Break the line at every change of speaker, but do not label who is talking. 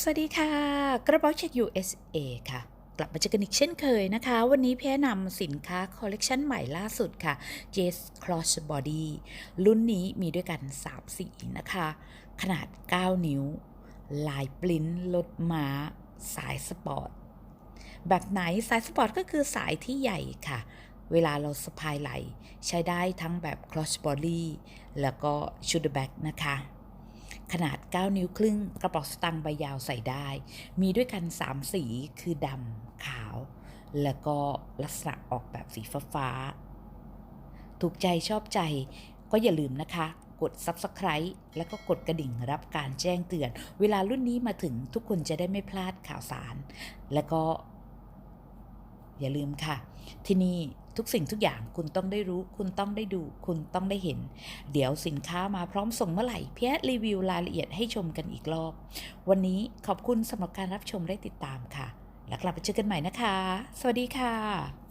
สวัสดีค่ะ กระเป๋าเช็ค USA ค่ะ กลับมาเจอกันอีกเช่นเคยนะคะ วันนี้พี่แนะนำสินค้าคอลเลกชันใหม่ล่าสุดค่ะ Jess Cross Body รุ่นนี้มีด้วยกัน 3 สีนะคะ ขนาด 9 นิ้ว ลายปริ้นลดม้า สายสปอร์ต แบบไหนสายสปอร์ตก็คือสายที่ใหญ่ค่ะ เวลาเราสะพายไหล ใช้ได้ทั้งแบบ cross body แล้วก็ shoulder bag นะคะ ขนาด 9 นิ้วครึ่ง กระเป๋าสตางค์ใบยาวใส่ได้ มีด้วยกัน 3 สีคือดำขาว แล้วก็ลักษณะออกแบบสีฟ้าฟาถูกใจชอบใจก็อย่าลืมนะคะ กด Subscribe แล้วก็กดกระดิ่งรับการแจ้งเตือน เวลารุ่นนี้มาถึงทุกคนจะได้ไม่พลาดข่าวสาร แล้วก็ อย่าลืมค่ะ ที่นี่ทุกสิ่งทุกอย่างคุณต้องได้รู้ คุณต้องได้ดู คุณต้องได้เห็น เดี๋ยวสินค้ามาพร้อมส่งเมื่อไหร่เพียรีวิวรายละเอียดให้ชมกันอีกรอบ วันนี้ขอบคุณสำหรับการรับชมและติดตามค่ะ แล้วกลับมาเจอกันใหม่นะคะ สวัสดีค่ะ